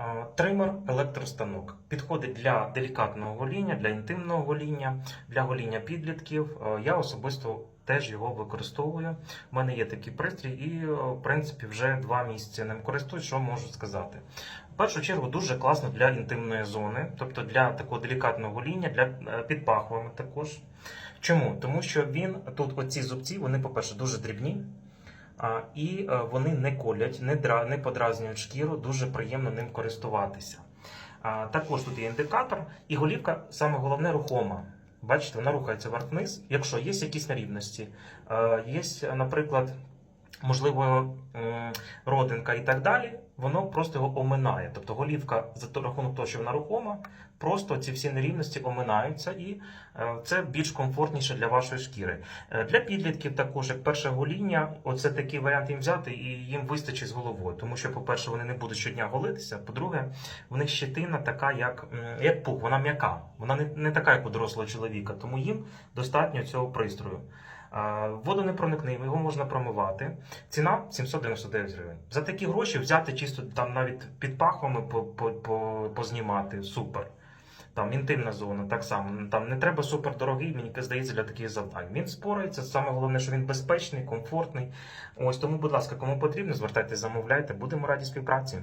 Е, Тример електростанок підходить для делікатного гоління, для інтимного гоління, для гоління підлітків. Е, Я особисто теж його використовую. У мене є такий пристрій, і е, в принципі вже два місяці ним користуюсь. Що можу сказати? В першу чергу дуже класно для інтимної зони, тобто для такого делікатного гоління, для під пахвами також. Чому? Тому що він тут, оці зубці, вони, по-перше, дуже дрібні. І е, вони не колять, не, дра, не подразнюють шкіру, дуже приємно ним користуватися. Також тут є індикатор, і голівка саме головне рухома. Бачите, вона рухається вверх-вниз. Якщо є якісь нерівності, е, є, наприклад, можливо, родинка і так далі, воно просто його оминає. Тобто голівка за рахунок того, що вона рухома, просто ці всі нерівності оминаються, і е, це більш комфортніше для вашої шкіри. Е, Для підлітків також, як перше гоління, оце такий варіант їм взяти, і їм вистачить з головою. Тому що, по-перше, вони не будуть щодня голитися. По-друге, в них щетина така, як, як пух, вона м'яка. Вона не, не така, як у дорослого чоловіка, тому їм достатньо цього пристрою. А, Водонепроникний, його можна промивати. Ціна 799 гривень. За такі гроші взяти чисто там навіть під пахвами по, по, по, познімати. Супер. Там інтимна зона, так само. Там не треба супер дорогий, мені здається, для таких завдань. Він спорається. Саме головне, що він безпечний, комфортний. Ось тому, будь ласка, кому потрібно, звертайтеся, замовляйте. Будемо раді співпраці.